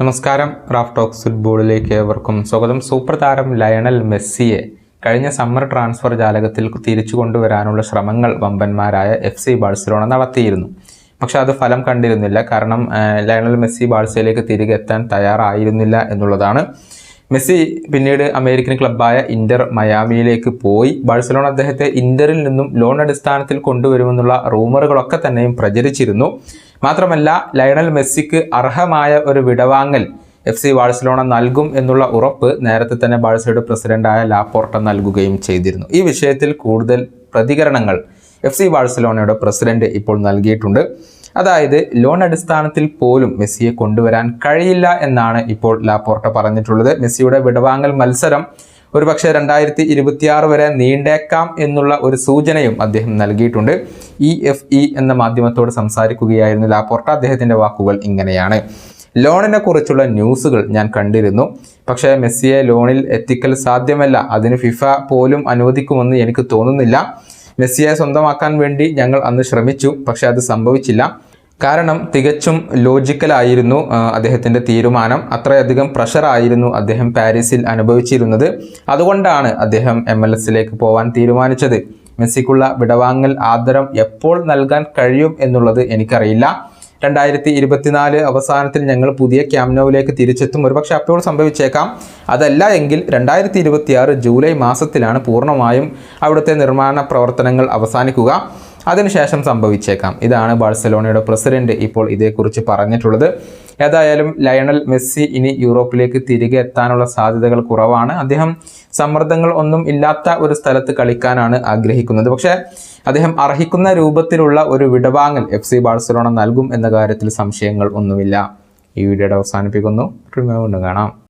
നമസ്കാരം. Raf talks ഫുട്ബോളിലേക്ക് ഏവർക്കും സ്വാഗതം. സൂപ്പർ താരം ലയണൽ മെസ്സിയെ കഴിഞ്ഞ സമ്മർ ട്രാൻസ്ഫർ ജാലകത്തിൽ തിരിച്ചു കൊണ്ടുവരാനുള്ള ശ്രമങ്ങൾ വമ്പന്മാരായ എഫ് സി ബാഴ്സലോണ നടത്തിയിരുന്നു. പക്ഷെ അത് ഫലം കണ്ടിരുന്നില്ല. കാരണം ലയണൽ മെസ്സി ബാഴ്സയിലേക്ക് തിരികെ എത്താൻ തയ്യാറായിരുന്നില്ല എന്നുള്ളതാണ്. മെസ്സി പിന്നീട് അമേരിക്കൻ ക്ലബ്ബായ ഇന്റർ മയാമിയിലേക്ക് പോയി. ബാഴ്സലോണ അദ്ദേഹത്തെ ഇന്ററിൽ നിന്നും ലോൺ അടിസ്ഥാനത്തിൽ കൊണ്ടുവരുമെന്നുള്ള റൂമറുകളൊക്കെ തന്നെയും പ്രചരിച്ചിരുന്നു. മാത്രമല്ല ലയണൽ മെസ്സിക്ക് അർഹമായ ഒരു വിടവാങ്ങൽ എഫ് സി ബാഴ്സലോണ നൽകും എന്നുള്ള ഉറപ്പ് നേരത്തെ തന്നെ ബാഴ്സയുടെ പ്രസിഡന്റായ ലാപ്പോർട്ട നൽകുകയും ചെയ്തിരുന്നു. ഈ വിഷയത്തിൽ കൂടുതൽ പ്രതികരണങ്ങൾ എഫ് സി ബാഴ്സലോണയുടെ പ്രസിഡന്റ് ഇപ്പോൾ നൽകിയിട്ടുണ്ട്. അതായത് ലോൺ അടിസ്ഥാനത്തിൽ പോലും മെസ്സിയെ കൊണ്ടുവരാൻ കഴിയില്ല എന്നാണ് ഇപ്പോൾ ലാപ്പോർട്ട പറഞ്ഞിട്ടുള്ളത്. മെസ്സിയുടെ വിടവാങ്ങൽ മത്സരം ഒരുപക്ഷെ രണ്ടായിരത്തി ഇരുപത്തിയാറ് വരെ നീണ്ടേക്കാം എന്നുള്ള ഒരു സൂചനയും അദ്ദേഹം നൽകിയിട്ടുണ്ട്. ഇ എഫ് ഇ എന്ന മാധ്യമത്തോട് സംസാരിക്കുകയായിരുന്നു ലാപ്പോർട്ട അദ്ദേഹത്തിന്റെ വാക്കുകൾ ഇങ്ങനെയാണ്. ലോണിനെ കുറിച്ചുള്ള ന്യൂസുകൾ ഞാൻ കണ്ടിരുന്നു. പക്ഷേ മെസ്സിയെ ലോണിൽ എത്തിക്കൽ സാധ്യമല്ല. അതിന് ഫിഫ പോലും അനുവദിക്കുമെന്ന് എനിക്ക് തോന്നുന്നില്ല. മെസ്സിയെ സ്വന്തമാക്കാൻ വേണ്ടി ഞങ്ങൾ അന്ന് ശ്രമിച്ചു. പക്ഷേ അത് സംഭവിച്ചില്ല. കാരണം തികച്ചും ലോജിക്കലായിരുന്നു അദ്ദേഹത്തിന്റെ തീരുമാനം. അത്രയധികം പ്രഷറായിരുന്നു അദ്ദേഹം പാരീസിൽ അനുഭവിച്ചിരുന്നത്. അതുകൊണ്ടാണ് അദ്ദേഹം എം എൽ എസിലേക്ക് പോവാൻ തീരുമാനിച്ചത്. മെസ്സിക്കുള്ള വിടവാങ്ങൽ ആദരം എപ്പോൾ നൽകാൻ കഴിയും എന്നുള്ളത് എനിക്കറിയില്ല. രണ്ടായിരത്തി ഇരുപത്തിനാല് അവസാനത്തിൽ ഞങ്ങൾ പുതിയ ക്യാമ്നോവിലേക്ക് തിരിച്ചെത്തും. ഒരുപക്ഷെ അപ്പോൾ സംഭവിച്ചേക്കാം. അതല്ല എങ്കിൽ രണ്ടായിരത്തി ജൂലൈ മാസത്തിലാണ് പൂർണമായും അവിടുത്തെ നിർമ്മാണ പ്രവർത്തനങ്ങൾ അവസാനിക്കുക. അതിനുശേഷം സംഭവിച്ചേക്കാം. ഇതാണ് ബാഴ്സലോണയുടെ പ്രസിഡന്റ് ഇപ്പോൾ ഇതേക്കുറിച്ച് പറഞ്ഞിട്ടുള്ളത്. ഏതായാലും ലയണൽ മെസ്സി ഇനി യൂറോപ്പിലേക്ക് തിരികെ എത്താനുള്ള സാധ്യതകൾ കുറവാണ്. അദ്ദേഹം സമ്മർദ്ദങ്ങൾ ഒന്നും ഇല്ലാത്ത ഒരു സ്ഥലത്ത് കളിക്കാനാണ് ആഗ്രഹിക്കുന്നത്. പക്ഷേ അദ്ദേഹം അർഹിക്കുന്ന രൂപത്തിലുള്ള ഒരു വിടവാങ്ങൽ എഫ് സി ബാഴ്സലോണ നൽകും എന്ന കാര്യത്തിൽ സംശയങ്ങൾ ഒന്നുമില്ല. ഈ വീഡിയോയുടെ അവസാനിപ്പിക്കുന്നു. കാണാം.